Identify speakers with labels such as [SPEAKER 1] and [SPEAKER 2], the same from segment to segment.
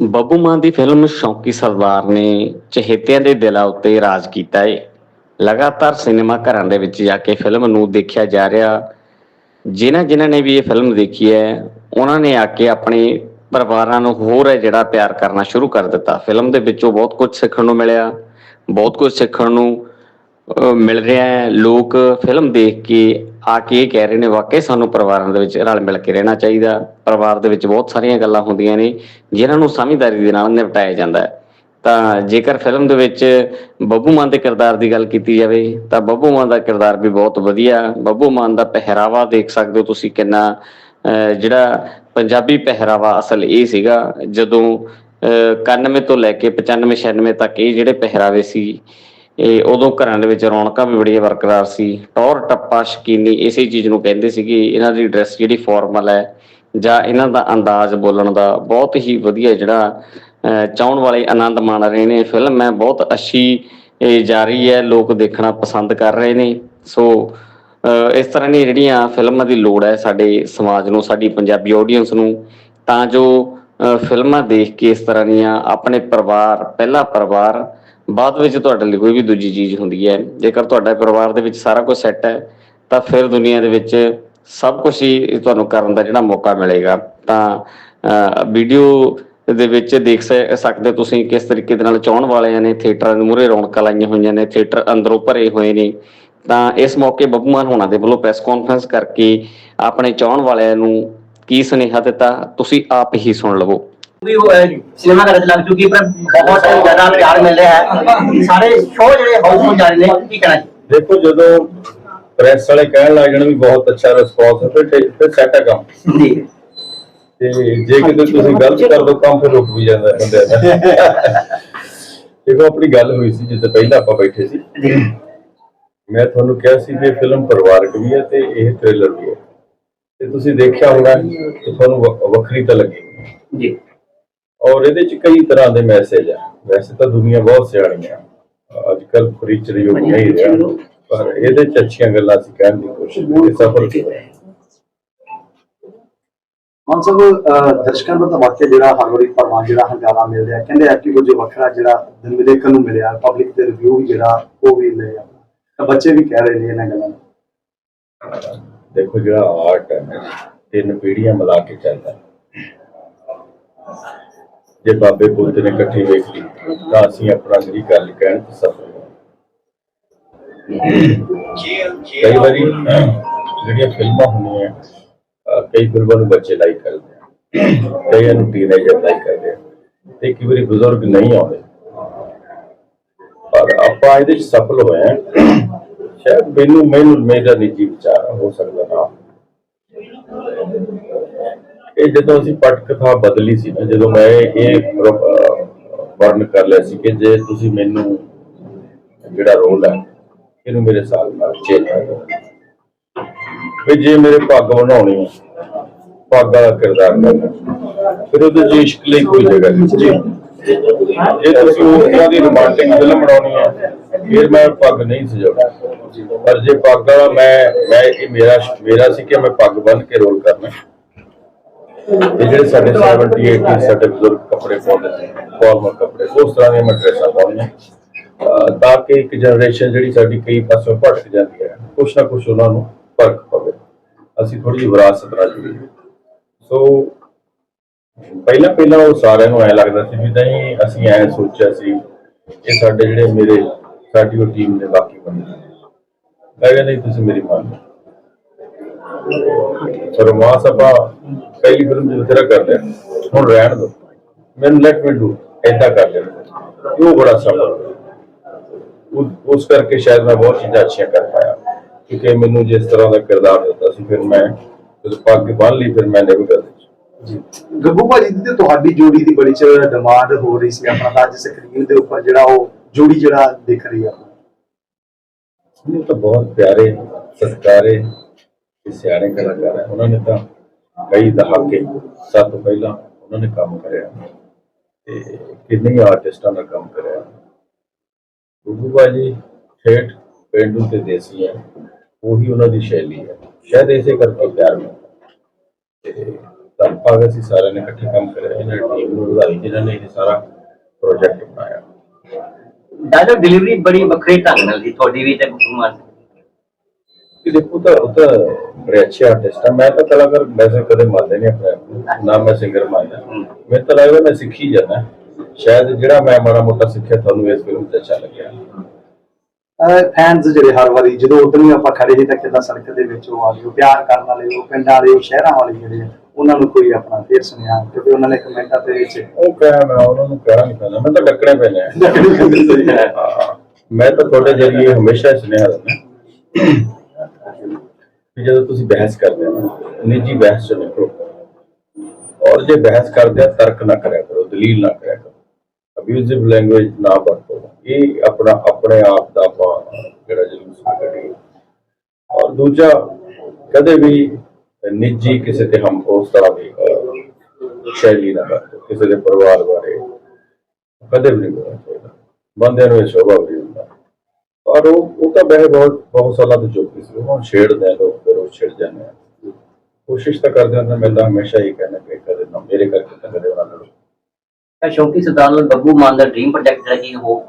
[SPEAKER 1] ਬੱਬੂ ਮਾਨ ਦੀ film ਸ਼ੌਂਕੀ ਸਰਦਾਰ ਨੇ ਚਹੇਤਿਆਂ ਦੇ ਦਿਲਾਂ ਉੱਤੇ ਰਾਜ ਕੀਤਾ ਏ। ਲਗਾਤਾਰ ਸਿਨੇਮਾ ਘਰਾਂ ਦੇ ਵਿੱਚ ਜਾ ਕੇ ਫਿਲਮ ਨੂੰ ਦੇਖਿਆ ਜਾ ਰਿਹਾ। ਜਿਨ੍ਹਾਂ ਜਿਨ੍ਹਾਂ ਨੇ ਵੀ ਇਹ ਫਿਲਮ ਦੇਖੀ ਹੈ, ਉਹਨਾਂ ਨੇ ਆ ਕੇ ਆਪਣੇ ਪਰਿਵਾਰਾਂ ਨੂੰ ਹੋਰ ਹੈ ਜਿਹੜਾ ਪਿਆਰ ਕਰਨਾ ਸ਼ੁਰੂ ਕਰ ਦਿੱਤਾ। ਫਿਲਮ ਦੇ ਵਿੱਚੋਂ ਬਹੁਤ ਕੁਝ ਸਿੱਖਣ ਨੂੰ ਮਿਲਿਆ, ਬਹੁਤ ਕੁਝ ਸਿੱਖਣ ਨੂੰ ਮਿਲ ਰਿਹਾ ਹੈ। ਲੋਕ ਫਿਲਮ ਦੇਖ ਕੇ ਆ ਕੇ ਇਹ ਕਹਿ ਰਹੇ ਨੇ, ਵਾਕਈ ਸਾਨੂੰ ਪਰਿਵਾਰਾਂ ਦੇ ਵਿੱਚ ਰਲ ਮਿਲ ਕੇ ਰਹਿਣਾ ਚਾਹੀਦਾ। ਪਰਿਵਾਰ ਦੇ ਵਿੱਚ ਬਹੁਤ ਸਾਰੀਆਂ ਗੱਲਾਂ ਹੁੰਦੀਆਂ ਨੇ, ਜਿਨ੍ਹਾਂ ਨੂੰ ਸਮਝਦਾਰੀ ਦੇ ਨਾਲ ਨਿਪਟਾਇਆ ਜਾਂਦਾ ਹੈ। ਤਾਂ ਜੇਕਰ ਫਿਲਮ ਦੇ ਵਿੱਚ ਬੱਬੂ ਮਾਨ ਦੇ ਕਿਰਦਾਰ ਦੀ ਗੱਲ ਕੀਤੀ ਜਾਵੇ, ਤਾਂ ਬੱਬੂ ਮਾਨ ਦਾ ਕਿਰਦਾਰ ਵੀ ਬਹੁਤ ਵਧੀਆ। ਬੱਬੂ ਮਾਨ ਦਾ ਪਹਿਰਾਵਾ ਦੇਖ ਸਕਦੇ ਹੋ ਤੁਸੀਂ ਕਿੰਨਾ, ਅਹ ਜਿਹੜਾ ਪੰਜਾਬੀ ਪਹਿਰਾਵਾ ਅਸਲ ਇਹ ਸੀਗਾ, ਜਦੋਂ, ਅਹ 91 ਤੋਂ ਲੈ ਕੇ 95 96 ਤੱਕ ਇਹ ਜਿਹੜੇ ਪਹਿਰਾਵੇ ਸੀ ਇਹ ਉਦੋਂ ਘਰਾਂ ਦੇ ਵਿੱਚ ਰੌਣਕਾਂ ਵੀ ਬੜੀਆਂ ਬਰਕਰਾਰ ਸੀ। ਟੌਰ, ਟੱਪਾ, ਸ਼ਕੀਨੀ ਇਸੇ ਚੀਜ਼ ਨੂੰ ਕਹਿੰਦੇ ਸੀਗੇ ਇਹਨਾਂ ਦੀ ਡਰੈਸ ਜਿਹੜੀ ਫਾਰਮਲ ਹੈ ਜਾਂ ਇਹਨਾਂ ਦਾ ਅੰਦਾਜ਼ ਬੋਲਣ ਦਾ ਬਹੁਤ ਹੀ ਵਧੀਆ ਜਿਹੜਾ, ਅਹ, ਚਾਹਣ ਵਾਲੇ ਆਨੰਦ ਮਾਣ ਰਹੇ ਨੇ। ਫਿਲਮ ਹੈ ਬਹੁਤ ਅੱਛੀ ਇਹ ਜਾ ਰਹੀ ਹੈ, ਲੋਕ ਦੇਖਣਾ ਪਸੰਦ ਕਰ ਰਹੇ ਨੇ। ਸੋ ਇਸ ਤਰ੍ਹਾਂ ਦੀਆਂ ਜਿਹੜੀਆਂ ਫਿਲਮਾਂ ਦੀ ਲੋੜ ਹੈ ਸਾਡੇ ਸਮਾਜ ਨੂੰ, ਸਾਡੀ ਪੰਜਾਬੀ ਆਡੀਅנס ਨੂੰ, ਤਾਂ ਜੋ ਫਿਲਮਾਂ ਦੇਖ ਕੇ ਇਸ ਤਰ੍ਹਾਂ ਦੀਆਂ ਆਪਣੇ ਪਰਿਵਾਰ, ਪਹਿਲਾ ਪਰਿਵਾਰ ਬਾਅਦ ਵਿੱਚ ਤੁਹਾਡੇ ਲਈ ਕੋਈ ਵੀ ਦੂਜੀ ਚੀਜ਼ ਹੁੰਦੀ ਹੈ, ਜੇਕਰ ਤੁਹਾਡਾ ਪਰਿਵਾਰ ਦੇ ਵਿੱਚ ਸਾਰਾ ਕੁਝ ਸੈੱਟ ਹੈ, ਤਾਂ ਫਿਰ ਦੁਨੀਆ ਦੇ ਵਿੱਚ ਸਭ ਕੁਝ ਹੀ ਤੁਹਾਨੂੰ ਕਰਨ ਦਾ ਜਿਹੜਾ ਮੌਕਾ ਮਿਲੇਗਾ। ਤਾਂ ਵੀਡੀਓ ਦੇ ਵਿੱਚ ਦੇਖ ਸ- ਸਕਦੇ ਹੋ ਤੁਸੀਂ ਕਿਸ ਤਰੀਕੇ ਦੇ ਨਾਲ ਚਾਹਣ ਵਾਲਿਆਂ ਨੇ ਥੀਏਟਰਾਂ ਦੇ ਮੂਹਰੇ ਰੌਣਕਾਂ ਲਾਈਆਂ ਹੋਈਆਂ ਨੇ ਥੀਏਟਰ ਅੰਦਰੋਂ ਭਰੇ ਹੋਏ ਨੇ। ਤਾਂ ਇਸ ਮੌਕੇ ਬੱਬੂ ਮਾਨ ਹੋਣਾ ਦੇ ਵੱਲੋਂ ਪ੍ਰੈਸ ਕਾਨਫਰੰਸ ਕਰਕੇ ਆਪਣੇ ਚਾਹਣ ਵਾਲਿਆਂ ਨੂੰ ਕੀ ਸੁਨੇਹਾ ਦਿੱਤਾ, ਤੁਸੀਂ ਆਪ ਹੀ ਸੁਣ ਲਵੋ।
[SPEAKER 2] ਵੀ ਉਹ ਸਿਨੇਮਾ ਘਰ ਲੱਗ ਚੁੱਕੀ ਪਰ ਬਹੁਤ ਜ਼ਿਆਦਾ ਪਿਆਰ ਮਿਲ ਰਿਹਾ ਹੈ। ਸਾਰੇ ਸ਼ੋਅ ਜਿਹੜੇ ਹਾਊਸਫੁੱਲ ਜਾ ਰਹੇ ਨੇ ਕੀ ਕਹਿਣਾ ਜੀ?
[SPEAKER 3] ਦੇਖੋ ਜਦੋਂ ਪ੍ਰੈਸ ਵਾਲੇ ਕਹਿਣ ਲੱਗ ਜਾਣ ਵੀ ਬਹੁਤ ਅੱਛਾ ਰਿਸਪੌਂਸ ਹੈ ਫਿਰ ਠੀਕ- ਫਿਰ ਸੈੱਟ ਹੈ ਕੰਮ।
[SPEAKER 2] ਜੀ।
[SPEAKER 3] ਤੇ ਜੇ ਕਿਤੇ ਤੁਸੀਂ ਗਲਤ ਕਰ ਦੋ ਕੰਮ ਫਿਰ ਰੁਕ ਵੀ ਜਾਂਦਾ ਬੰਦੇ ਦਾ। ਦੇਖੋ ਆਪਣੀ ਗੱਲ ਹੋਈ ਸੀ ਜਿੱਦ ਪਹਿਲਾਂ ਆਪਾਂ ਬੈਠੇ ਸੀ। ਮੈਂ ਤੁਹਾਨੂੰ ਕਿਹਾ ਸੀ ਵੀ ਇਹ ਫਿਲਮ ਪਰਿਵਾਰਕ ਵੀ ਹੈ ਤੇ ਇਹ ਥ੍ਰਿਲਰ ਵੀ ਹੈ। ਤੇ ਤੁਸੀਂ ਦੇਖਿਆ ਹੋਣਾ ਕਿ ਤੁਹਾਨੂੰ ਵੱਖਰੀ ਤਾਂ ਲੱਗੇਗੀ
[SPEAKER 2] ਜੀ।
[SPEAKER 3] ਔਰ ਇਹਦੇ ਚ ਕਈ ਤਰ੍ਹਾਂ ਦੇ ਮੈਸੇਜ ਆ। ਵੈਸੇ ਤਾਂ ਦੁਨੀਆ ਬਹੁਤ ਸਿਆਣੀ ਆ। ਅੱਜ ਕੱਲ ਫਰੀਚਰ ਯੁੱਗ ਨਹੀਂ ਰਿਹਾ। ਪਰ ਇਹਦੇ ਚ ਅੱਛੀਆਂ ਗੱਲਾਂ ਅਸੀਂ ਕਹਿਣ ਦੀ ਕੋਸ਼ਿਸ਼ ਕੀਤੀ ਸਫਲ
[SPEAKER 4] ਮਾਨ ਸਾਹਿਬ ਅਹ ਦਰਸ਼ਕਾਂ ਦਾ ਤਾਂ ਵਾਕਿਆ ਜਿਹੜਾ ਹਰ ਵਾਰੀ ਪਰਮਾਨ ਜਿਹੜਾ ਹੰਗਾਮਾ ਮਿਲ ਰਿਹਾ। ਕਹਿੰਦੇ ਆ ਕਿ ਕੁਝ ਵੱਖਰਾ ਜਿਹੜਾ ਦਿਨ ਵੀ ਦੇਖਣ ਨੂੰ ਮਿਲਿਆ ਪਬਲਿਕ ਦੇ ਰਿਵਿਊ ਵੀ ਜਿਹੜਾ ਉਹ ਵੀ ਲੈ ਆ ਤਾਂ ਬੱਚੇ ਵੀ ਕਹਿ ਰਹੇ ਨੇ ਇਹਨਾਂ ਗੱਲਾਂ।
[SPEAKER 3] ਦੇਖੋ ਜਿਹੜਾ ਆਰਟ ਹੈ ਨਾ, ਤਿੰਨ ਪੀੜ੍ਹੀਆਂ ਮਿਲਾ ਕੇ ਚੱਲਦਾ। ਜੇ ਬਾਬੇ ਪੁੱਤ ਨੇ ਇਕੱਠੀ ਵੇਖ ਲਈ ਤਾਂ ਅਸੀਂ ਆਪਣਾ ਜਿਹੜੀ ਗੱਲ ਕਹਿਣ ਚ ਸਫਲ ਕਈ ਵਾਰੀ ਜਿਹੜੀਆਂ ਫਿਲਮਾਂ ਹੁੰਦੀਆਂ ਕਈ ਫਿਲਮਾਂ ਨੂੰ ਬੱਚੇ ਲਾਈਕ ਕਰਦੇ ਕਈਆਂ ਨੂੰ ਟੀਨੇਜਰ ਲਾਈਕ ਕਰਦੇ ਤੇ ਕਈ ਵਾਰੀ ਬਜ਼ੁਰਗ ਨਹੀਂ ਆਉਂਦੇ। ਪਰ ਆਪਾਂ ਇਹਦੇ ਚ ਸਫਲ ਹੋਏ ਆ। ਸ਼ਾਇਦ ਮੈਨੂੰ ਮੈਨੂੰ, ਮੇਰਾ ਨਿੱਜੀ ਵਿਚਾਰ ਹੋ ਸਕਦਾ ਨਾ। ਇਹ ਜਦੋਂ ਅਸੀਂ ਪਟ ਕਥਾ ਬਦਲੀ ਸੀ ਨਾ, ਜਦੋਂ ਮੈਂ ਇਹ ਵਰਨ ਕਰ ਲਿਆ ਸੀ ਕਿ ਜੇ ਤੁਸੀਂ ਮੈਨੂੰ ਜਿਹੜਾ ਰੋਲ ਹੈ, ਇਹਨੂੰ ਮੇਰੇ ਸਾਲ ਨਾਲ ਚੇਂਜ ਵੀ ਜੇ ਮੇਰੇ ਪੱਗ ਬਣਾਉਣੀ ਹੈ ਪੱਗ ਵਾਲਾ ਕਿਰਦਾਰ ਕਰਨਾ। ਫਿਰ ਉਹਦੇ ਚ ਇਸ਼ਕ ਲਈ ਕੋਈ ਜਗ੍ਹਾ ਨਹੀਂ ਜੀ ਜੇ ਤੁਸੀਂ ਉਹ ਦੀ ਰੋਮਾਂਟਿਕ ਫਿਲਮ ਬਣਾਉਣੀ ਹੈ ਫਿਰ ਮੈਂ ਪੱਗ ਨਹੀਂ ਸਜਾਉਣਾ ਪਰ ਜੇ ਪੱਗ ਵਾਲਾ ਮੈਂ ਮੈਂ ਇਹ ਮੇਰਾ ਮੇਰਾ ਸੀ ਕਿ ਮੈਂ ਪੱਗ ਬੰਨ ਕੇ ਰੋਲ ਕਰਨਾ। ਇਹ ਜਿਹੜੇ ਸਾਡੇ 70 80 ਸਾਡੇ ਬਜ਼ੁਰਗ ਕੱਪੜੇ ਪਾਉਂਦੇ ਸੀ ਫਾਰਮਲ ਕੱਪੜੇ, ਉਸ ਤਰ੍ਹਾਂ ਦੀਆਂ ਮੈਂ ਡਰੈਸਾਂ ਪਾਉਣੀਆਂ ਤਾਂ ਕਿ ਇੱਕ ਜਨਰੇਸ਼ਨ ਜਿਹੜੀ ਸਾਡੀ ਕਈ ਪਾਸੋਂ ਭਟਕ ਜਾਂਦੀ ਹੈ, ਕੁਛ ਨਾ ਕੁਛ ਉਹਨਾਂ ਨੂੰ ਫ਼ਰਕ ਪਵੇ। ਅਸੀਂ ਥੋੜੀ ਜਿਹੀ ਵਿਰਾਸਤ ਨਾਲ ਜੁੜੀ ਸੋ ਪਹਿਲਾਂ ਪਹਿਲਾਂ ਉਹ ਸਾਰਿਆਂ ਨੂੰ ਐ ਲੱਗਦਾ ਸੀ ਵੀ ਨਹੀਂ, ਅਸੀਂ ਐ ਸੋਚਿਆ ਸੀ, ਇਹ ਸਾਡੇ ਜਿਹੜੇ ਮੇਰੇ, ਸਾਡੀ ਉਹ ਟੀਮ ਦੇ ਬਾਕੀ ਬੰਦੇ ਮੈਂ ਕਿਹਾ ਤੁਸੀਂ ਮੇਰੀ ਮੰਨ ਪਰ ਮਾਂ ਸਭਾ ਪਹਿਲੀ ਫਿਲਮ ਜਿਵੇਂ ਤੇਰਾ ਕਰ ਲਿਆ ਹੁਣ ਰਹਿਣ ਦੋ। ਮੈਨੂੰ ਲੈਟ ਮੀ ਡੂ ਏਦਾਂ ਕਰ ਲਿਆ। ਉਹ ਬੜਾ। ਉਹ- ਉਸ ਕਰਕੇ ਸ਼ਾਇਦ ਮੈਂ ਬਹੁਤ ਚੀਜ਼ਾਂ ਅੱਛੀਆਂ ਕਰ ਪਾਇਆ। ਕਿਉਂਕਿ ਮੈਨੂੰ ਜਿਸ ਤਰ੍ਹਾਂ ਦਾ ਕਿਰਦਾਰ ਦਿੱਤਾ ਸੀ ਫਿਰ ਮੈਂ ਜਦੋਂ ਪੱਗ ਬੰਨ ਲਈ ਫਿਰ ਮੈਂ ਨਿਭ ਗਿਆ
[SPEAKER 4] ਜੀ। ਗੱਗੂ ਭਾਜੀ ਦੀ ਤੇ ਤੁਹਾਡੀ ਜੋੜੀ ਦੀ ਬੜੀ ਚਿਰ ਡਿਮਾਂਡ ਹੋ ਰਹੀ ਸੀ ਆਪਣਾ ਅੱਜ ਸਕਰੀਨ ਦੇ ਉੱਪਰ ਜਿਹੜਾ ਉਹ ਜੋੜੀ ਜਿਹੜਾ ਦਿਖ ਰਹੀ ਆ।
[SPEAKER 3] ਉਹ ਤਾਂ ਬਹੁਤ ਪਿਆਰੇ ਸਤਿਕਾਰੇ ਤੇ ਸਿਆਣੇ ਕਲਾਕਾਰ ਹੈ, ਉਹਨਾਂ ਨੇ ਤਾਂ ਕਈ ਦਹਾਕੇ ਸੱਤ ਪਹਿਲਾਂ ਉਹਨਾਂ ਨੇ ਕੰਮ ਕਰਿਆ। ਤੇ ਕਿੰਨੇ ਆਰਟਿਸਟਾਂ ਦਾ ਕੰਮ ਕਰਿਆ। ਗੁੱਗੂ ਬਾਜੀ ਠੇਠ ਪੇਂਡੂ ਤੇ ਦੇਸੀ ਹੈ, ਉਹੀ ਉਹਨਾਂ ਦੀ ਸ਼ੈਲੀ ਹੈ। ਸ਼ਾਇਦ ਇਸੇ ਕਰਕੇ ਪਿਆਰ ਮਿਲਦਾ। ਤੇ ਤਾਂ ਭਾਗ ਅਸੀਂ ਸਾਰਿਆਂ ਨੇ ਇਕੱਠੇ ਕੰਮ ਕਰਿਆ, ਇਹਨਾਂ ਟੀਮ ਨੂੰ ਵਧਾਈ, ਜਿਨ੍ਹਾਂ ਨੇ ਇਹ ਸਾਰਾ ਪ੍ਰੋਜੈਕਟ ਬਣਾਇਆ।
[SPEAKER 2] ਡਾਇਲੌਗ ਡਿਲੀਵਰੀ ਬੜੀ ਵੱਖਰੇ ਢੰਗ ਨਾਲ ਸੀ, ਤੁਹਾਡੀ ਵੀ ਤੇ ਕੁਮਾਰ
[SPEAKER 3] ਕਿ ਦੇਖੋ ਤਾਂ ਉਹ ਤਾਂ ਬੜੇ ਅੱਛੇ ਆਰਟਿਸਟ ਆ। ਮੈਂ ਤਾਂ ਕਲਾਕਾਰ ਵੈਸੇ ਕਦੇ ਮੰਨਦੇ ਨਹੀਂ ਆਪਣੇ ਆਪ ਨੂੰ। ਨਾ ਮੈਂ ਸਿੰਗਰ ਮੰਨਦਾ। ਮੈਨੂੰ ਤਾਂ ਲੱਗਦਾ ਮੈਂ ਸਿੱਖੀ ਜਾਂਦਾ। ਸ਼ਾਇਦ ਜਿਹੜਾ ਮੈਂ ਮਾੜਾ ਮੋਟਾ ਸਿੱਖਿਆ ਤੁਹਾਨੂੰ ਇਸ ਫਿਲਮ 'ਚ ਅੱਛਾ ਲੱਗਿਆ।
[SPEAKER 4] ਫੈਨਸ ਜਿਹੜੇ ਹਰ ਵਾਰੀ ਜਦੋਂ ਉਦੋਂ ਹੀ ਆਪਾਂ ਖੜੇ ਸੀ ਤਾਂ ਕਿੱਦਾਂ ਸੜਕ ਦੇ ਵਿੱਚ ਉਹ ਆ ਗਏ ਪਿਆਰ ਕਰਨ ਵਾਲੇ ਉਹ ਪਿੰਡਾਂ ਵਾਲੇ ਉਹ ਸ਼ਹਿਰਾਂ ਵਾਲੇ ਜਿਹੜੇ ਉਹਨਾਂ ਨੂੰ ਕੋਈ ਆਪਣਾ ਫੇਰ ਸੁਣਿਆ ਕਿਉਂਕਿ ਉਹਨਾਂ ਨੇ ਕਮੈਂਟਾਂ ਦੇ ਵਿੱਚ
[SPEAKER 3] ਉਹ ਕਹਿ ਮੈਂ ਉਹਨਾਂ ਨੂੰ ਕਹਿਣਾ ਨਹੀਂ ਪੈਂਦਾ। ਮੈਂ ਤਾਂ ਡੱਕਣੇ ਪੈਣੇ ਹਾਂ, ਮੈਂ ਤਾਂ ਤੁਹਾਡੇ ਜਰੀਏ ਹਮੇਸ਼ਾ ਸੁਨੇਹਾ ਦਿੰਦਾ। ਕਿ ਜਦੋਂ ਤੁਸੀਂ ਬਹਿਸ ਕਰਦੇ ਹੋ ਨਾ, ਨਿੱਜੀ ਬਹਿਸ ਚ ਨਿਕਲੋ। ਔਰ ਜੇ ਬਹਿਸ ਕਰਦੇ ਆ ਤਰਕ ਨਾ ਕਰਿਆ ਕਰੋ ਦਲੀਲ ਨਾ ਕਰਿਆ ਕਰੋ। ਅਬਿਊਜ਼ਿਵ ਲੈਂਗੁਏਜ ਨਾ ਵਰਤੋ। ਇਹ ਆਪਣਾ ਆਪਣੇ ਆਪ ਦਾ ਜਿਹੜਾ ਜਲੂਸ ਕੱਢੀਏ ਔਰ ਦੂਜਾ ਕਦੇ ਵੀ ਨਿੱਜੀ ਕਿਸੇ ਤੇ ਹਮ ਉਸ ਤਰ੍ਹਾਂ ਦੀ ਸ਼ੈਲੀ ਨਾ ਵਰਤੋ ਕਿਸੇ ਦੇ ਪਰਿਵਾਰ ਬਾਰੇ। ਕਦੇ ਵੀ ਨਹੀਂ ਬੋਲਣਾ ਚਾਹੀਦਾ। ਬੰਦਿਆਂ ਨੂੰ ਇਹ ਸ਼ੋਭਾ ਵੀ ਹੁੰਦਾ ਔਰ ਉਹ ਉਹ ਤਾਂ ਵੈਸੇ ਬਹੁਤ ਬਹੁਤ ਸਾਲਾਂ ਤੋਂ ਚੁੱਪ ਸੀ। ਉਹ ਛੇੜਦੇ ਆ ਲੋਕ। ਛਿੜ ਜਾਂਦੇ ਆ। ਕੋਸ਼ਿਸ਼ ਤਾਂ ਕਰਦੇ ਹਾਂ ਮੈਂ ਤਾਂ ਹਮੇਸ਼ਾ ਹੀ ਕਹਿੰਦਾ ਕਿ ਕਦੇ ਨਾ ਮੇਰੇ ਕਰਕੇ ਤਾਂ ਕਦੇ ਉਹਨਾਂ ਨੂੰ
[SPEAKER 2] ਤਾਂ ਸ਼ੌਕੀ ਸਰਦਾਰ ਲਾਲ ਬੱਬੂ ਮਾਨ ਦਾ ਡ੍ਰੀਮ ਪ੍ਰੋਜੈਕਟ ਜਿਹੜਾ ਕੀ ਉਹ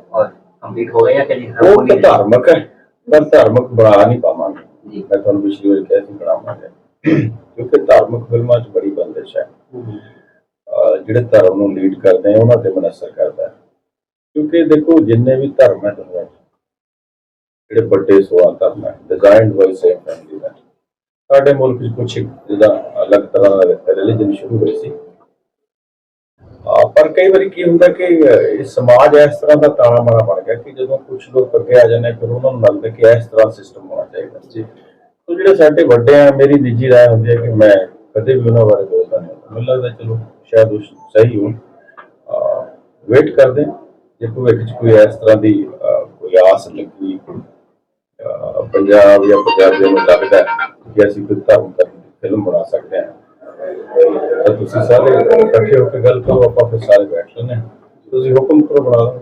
[SPEAKER 2] ਕੰਪਲੀਟ ਹੋ ਗਿਆ ਕਿ
[SPEAKER 3] ਉਹ ਤਾਂ ਧਾਰਮਿਕ ਹੈ ਪਰ ਧਾਰਮਿਕ ਬਣਾ ਨਹੀਂ ਪਾਵਾਂਗੇ। ਮੈਂ ਤੁਹਾਨੂੰ ਪਿਛਲੀ ਵਾਰ ਕਿਹਾ ਸੀ ਬਣਾਵਾਂਗੇ। ਕਿਉਂਕਿ ਧਾਰਮਿਕ ਫਿਲਮਾਂ 'ਚ ਬੜੀ ਬੰਦਿਸ਼ ਹੈ। ਜਿਹੜੇ ਧਰਮ ਨੂੰ ਲੀਡ ਕਰਦੇ ਆ ਉਹਨਾਂ ਤੇ ਮਨਸਰ ਕਰਦਾ ਹੈ। ਕਿਉਂਕਿ ਦੇਖੋ ਜਿੰਨੇ ਵੀ ਧਰਮ ਹੈ ਦੁਨੀਆ 'ਚ ਜਿਹੜੇ ਵੱਡੇ ਸਵਾਲ ਧਰਮ ਹੈ ਡਿਜ਼ਾਈਨਡ ਬਾਈ ਸੇਮ ਫੈਮਿਲੀ ਸਾਡੇ ਮੁਲਕ 'ਚ ਕੁਝ ਜਿਹਦਾ ਅਲੱਗ ਤਰ੍ਹਾਂ ਦਾ ਰਿਲੀਜਨ ਸ਼ੁਰੂ ਹੋਈ ਸੀ। ਪਰ ਕਈ ਵਾਰੀ ਕੀ ਹੁੰਦਾ ਕਿ ਇਹ ਸਮਾਜ ਇਸ ਤਰ੍ਹਾਂ ਦਾ ਤਾਣਾ ਮਾਣਾ ਬਣ ਗਿਆ ਕਿ ਜਦੋਂ ਕੁਝ ਲੋਕ ਅੱਗੇ ਆ ਜਾਂਦੇ ਫਿਰ ਉਹਨਾਂ ਨੂੰ ਲੱਗਦਾ ਕਿ ਇਸ ਤਰ੍ਹਾਂ ਸਿਸਟਮ ਹੋਣਾ ਚਾਹੀਦਾ। ਜੀ। ਸੋ ਜਿਹੜੇ ਸਾਡੇ ਵੱਡੇ ਆ, ਮੇਰੀ ਨਿੱਜੀ ਰਾਏ ਹੁੰਦੀ ਹੈ ਕਿ ਮੈਂ ਕਦੇ ਵੀ ਉਹਨਾਂ ਬਾਰੇ ਬੋਲਦਾ ਨਹੀਂ ਮੈਨੂੰ ਲੱਗਦਾ ਚਲੋ, ਸ਼ਾਇਦ ਉਹ ਸਹੀ ਹੋਣ। ਵੇਟ ਕਰਦੇ ਜੇ ਭਵਿੱਖ 'ਚ ਕੋਈ ਇਸ ਤਰ੍ਹਾਂ ਦੀ ਕੋਈ ਆਸ ਲੱਗੀ ਪੰਜਾਬ ਜਾਂ ਪੰਜਾਬੀਆਂ ਨੂੰ ਲੱਗਦਾ ਕਿ ਅਸੀਂ ਕੋਈ ਧਰਮ ਦੀ ਫਿਲਮ ਬਣਾ ਸਕਦੇ ਹਾਂ, ਤਾਂ ਤੁਸੀਂ ਸਾਰੇ ਇਕੱਠੇ ਹੋ ਕੇ ਗੱਲ ਕਰੋ, ਆਪਾਂ ਫਿਰ ਸਾਰੇ ਬੈਠ ਲੈਂਦੇ ਹਾਂ। ਤੁਸੀਂ ਹੁਕਮ ਕਰੋ ਬਣਾ ਲਓ